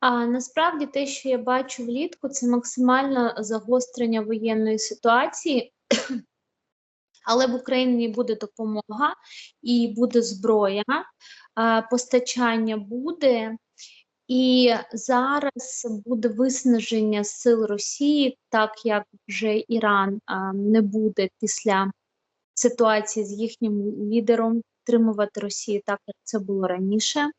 А насправді те, що я бачу влітку, це максимальне загострення воєнної ситуації, але в Україні буде допомога і буде зброя, постачання буде. І зараз буде виснаження сил Росії, так як вже Іран не буде після ситуації з їхнім лідером підтримувати Росію так, як це було раніше.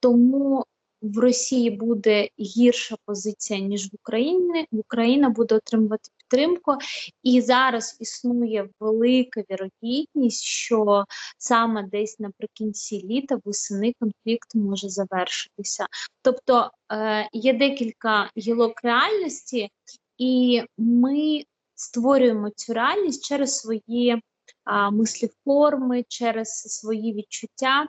Тому в Росії буде гірша позиція, ніж в Україні. Україна буде отримувати підтримку, і зараз існує велика вірогідність, що саме десь наприкінці літа восени конфлікт може завершитися. Тобто е, є декілька гілок реальності, і ми створюємо цю реальність через свої а, мисліформи, через свої відчуття.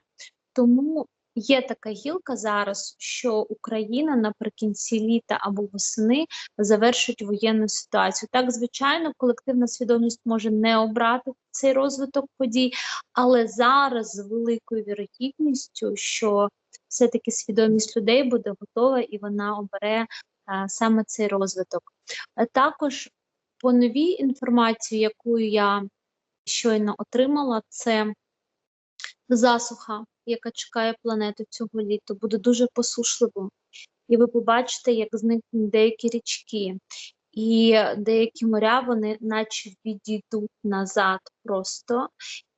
Тому є така гілка зараз, що Україна наприкінці літа або восени завершить воєнну ситуацію. Так, звичайно, колективна свідомість може не обрати цей розвиток подій, але зараз з великою вірогідністю, що все-таки свідомість людей буде готова і вона обере а, саме цей розвиток. А також по новій інформації, яку я щойно отримала, це засуха, яка чекає планету цього літа, буде дуже посушливо. І ви побачите, як зникнуть деякі річки, і деякі моря вони наче відійдуть назад просто.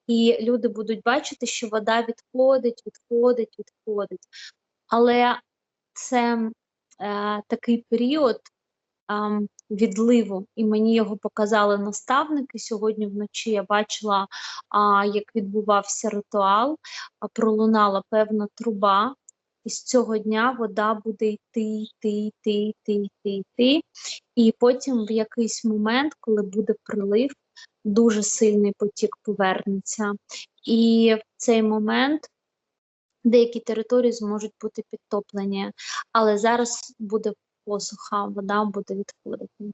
І люди будуть бачити, що вода відходить, відходить, відходить. Але це е, такий період е, відливу, і мені його показали наставники. Сьогодні вночі я бачила, а, як відбувався ритуал, а, пролунала певна труба. І з цього дня вода буде йти, йти, йти, йти, йти, йти. І потім в якийсь момент, коли буде прилив, дуже сильний потік повернеться. І в цей момент деякі території зможуть бути підтоплені. Але зараз буде посуха, вода буде відходити.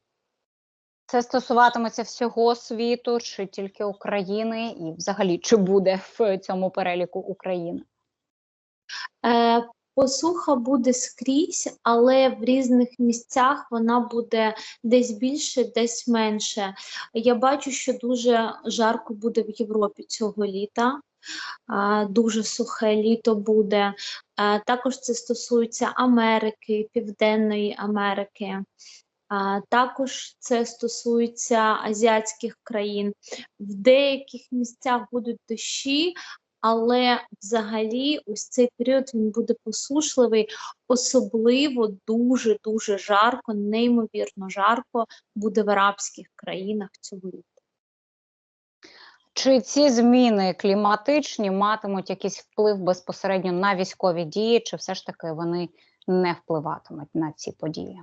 Це стосуватиметься всього світу, чи тільки України, і взагалі чи буде в цьому переліку Україна? Е, Посуха буде скрізь, але в різних місцях вона буде десь більше, десь менше. Я бачу, що дуже жарко буде в Європі цього літа. Дуже сухе літо буде. Також це стосується Америки, Південної Америки. Також це стосується азіатських країн. В деяких місцях будуть дощі, але взагалі ось цей період він буде посушливий, особливо дуже-дуже жарко, неймовірно жарко буде в арабських країнах цього літа. Чи ці зміни кліматичні матимуть якийсь вплив безпосередньо на військові дії, чи все ж таки вони не впливатимуть на ці події?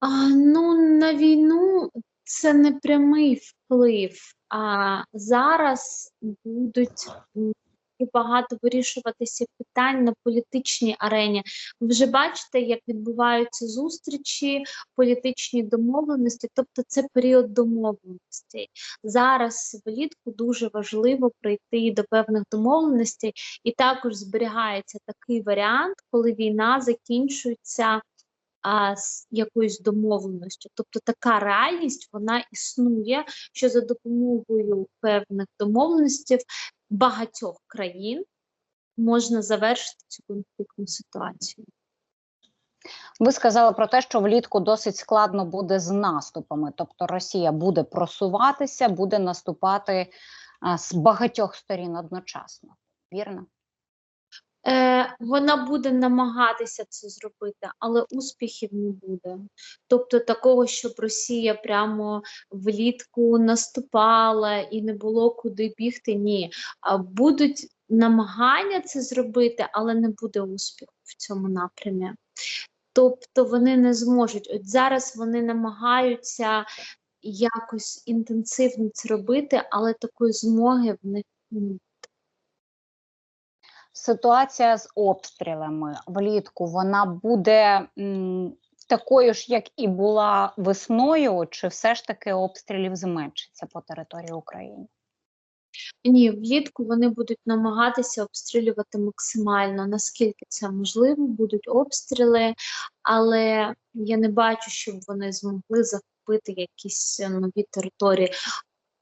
А, ну, на війну це не прямий вплив. А зараз будуть і багато вирішуватися питань на політичній арені. Ви вже бачите, як відбуваються зустрічі, політичні домовленості, тобто це період домовленостей. Зараз влітку дуже важливо прийти до певних домовленостей, і також зберігається такий варіант, коли війна закінчується а, з якоюсь домовленістю. Тобто така реальність вона існує, що за допомогою певних домовленостей багатьох країн можна завершити цю конфліктну ситуацію. Ви сказали про те, що влітку досить складно буде з наступами, тобто Росія буде просуватися, буде наступати з багатьох сторін одночасно. Вірно? Е, вона буде намагатися це зробити, але успіхів не буде. Тобто такого, щоб Росія прямо влітку наступала і не було куди бігти, ні. Будуть намагання це зробити, але не буде успіху в цьому напрямі. Тобто вони не зможуть. От зараз вони намагаються якось інтенсивно це робити, але такої змоги в них Ситуація з обстрілами влітку вона буде м, такою ж, як і була весною, чи все ж таки обстрілів зменшиться по території України? Ні, влітку вони будуть намагатися обстрілювати максимально, наскільки це можливо, будуть обстріли, але я не бачу, щоб вони змогли захопити якісь е, нові території.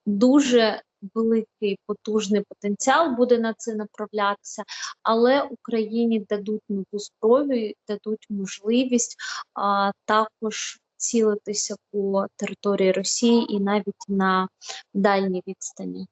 Дуже великий потужний потенціал буде на це направлятися, але Україні дадуть нову зброю, дадуть можливість а, також цілитися по території Росії і навіть на дальній відстані.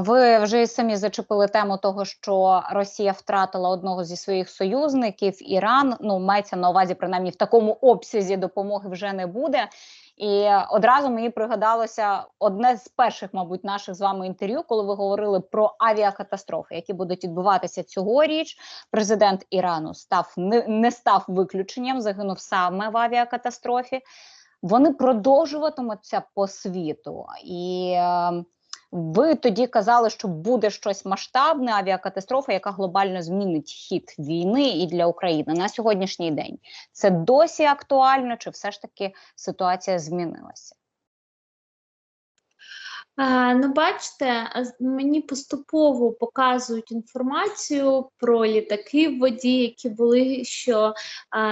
Ви вже і самі зачепили тему того, що Росія втратила одного зі своїх союзників, Іран. Ну, мається на увазі, принаймні, в такому обсязі допомоги вже не буде. І одразу мені пригадалося одне з перших, мабуть, наших з вами інтерв'ю, коли ви говорили про авіакатастрофи, які будуть відбуватися цьогоріч. Президент Ірану став не, не став виключенням, загинув саме в авіакатастрофі. Вони продовжуватимуться по світу і. Ви тоді казали, що буде щось масштабне, авіакатастрофа, яка глобально змінить хід війни і для України на сьогоднішній день. Це досі актуально, чи все ж таки ситуація змінилася? Ну, бачите, мені поступово показують інформацію про літаки в воді, які були що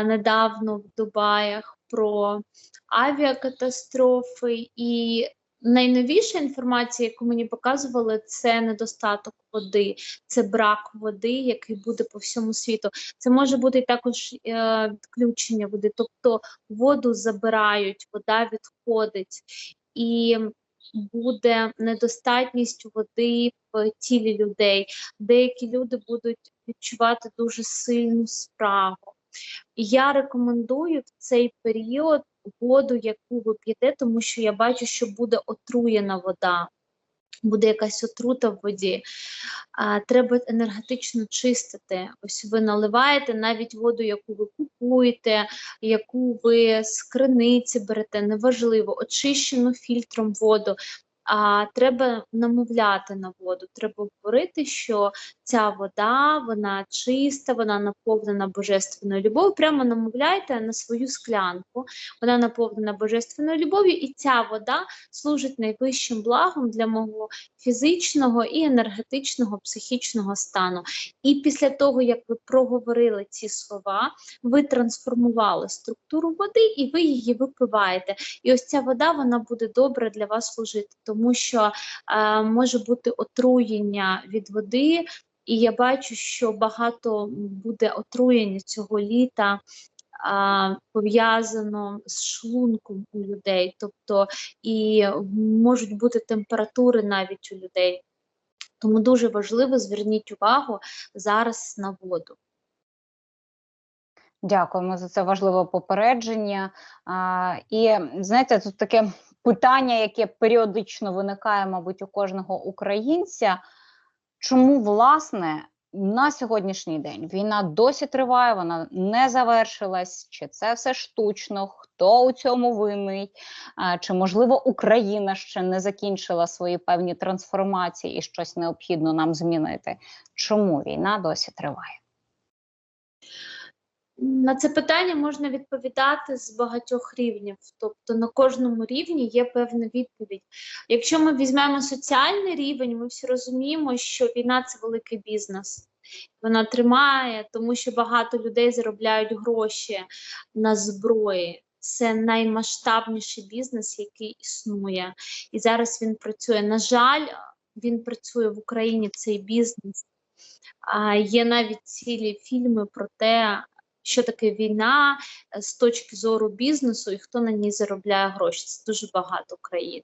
недавно в Дубаях, про авіакатастрофи. І найновіша інформація, яку мені показували, це недостаток води, це брак води, який буде по всьому світу. Це може бути також е, відключення води, тобто воду забирають, вода відходить. І буде недостатність води в тілі людей. Деякі люди будуть відчувати дуже сильну спрагу. Я рекомендую в цей період воду, яку ви п'єте, тому що я бачу, що буде отруєна вода. Буде якась отрута в воді, а, треба енергетично чистити. Ось ви наливаєте навіть воду, яку ви купуєте, яку ви з криниці берете, неважливо, очищену фільтром воду. А треба намовляти на воду. Треба говорити, що ця вода, вона чиста, вона наповнена божественною любов'ю. Прямо намовляйте на свою склянку. Вона наповнена божественною любов'ю, і ця вода служить найвищим благом для мого фізичного і енергетичного, психічного стану. І після того, як ви проговорили ці слова, ви трансформували структуру води і ви її випиваєте. І ось ця вода вона буде добре для вас служити, тому що е, може бути отруєння від води. І я бачу, що багато буде отруєння цього літа а, пов'язано з шлунком у людей, тобто і можуть бути температури навіть у людей. Тому дуже важливо зверніть увагу зараз на воду. Дякуємо за це важливе попередження. А, і знаєте, тут таке питання, яке періодично виникає, мабуть, у кожного українця. Чому власне на сьогоднішній день війна досі триває, вона не завершилась? Чи це все штучно? Хто у цьому винний? Чи можливо Україна ще не закінчила свої певні трансформації і щось необхідно нам змінити? Чому війна досі триває? На це питання можна відповідати з багатьох рівнів, тобто на кожному рівні є певна відповідь. Якщо ми візьмемо соціальний рівень, ми всі розуміємо, що війна це великий бізнес. Вона тримає, тому що багато людей заробляють гроші на зброї. Це наймасштабніший бізнес, який існує. І зараз він працює. На жаль, він працює в Україні цей бізнес. А, Є навіть цілі фільми про те, що таке війна е, з точки зору бізнесу і хто на ній заробляє гроші. Це дуже багато країн,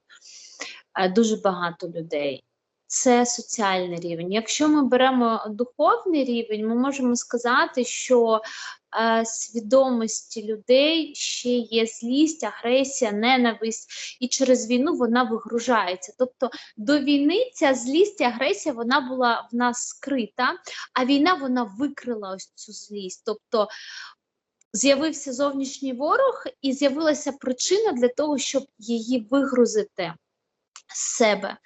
е, дуже багато людей. Це соціальний рівень. Якщо ми беремо духовний рівень, ми можемо сказати, що е, свідомості людей ще є злість, агресія, ненависть, і через війну вона вигружається. Тобто до війни ця злість і агресія вона була в нас скрита, а війна вона викрила ось цю злість. Тобто з'явився зовнішній ворог, і з'явилася причина для того, щоб її вигрузити з себе.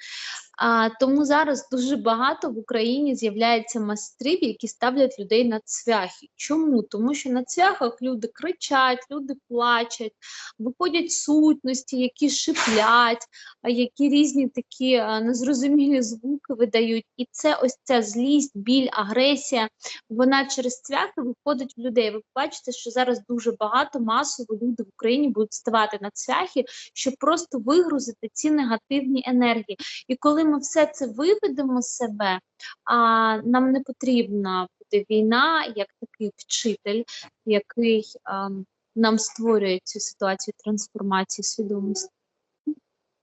А, тому зараз дуже багато в Україні з'являється майстрів, які ставлять людей на цвяхи. Чому? Тому що на цвяхах люди кричать, люди плачуть, виходять сутності, які шиплять, які різні такі незрозумілі звуки видають. І це ось ця злість, біль, агресія, вона через цвяхи виходить в людей. Ви бачите, що зараз дуже багато масово люди в Україні будуть ставати на цвяхи, щоб просто вигрузити ці негативні енергії. І ми все це виведемо з себе, а нам не потрібна буде війна як такий вчитель, який а, нам створює цю ситуацію трансформації свідомості.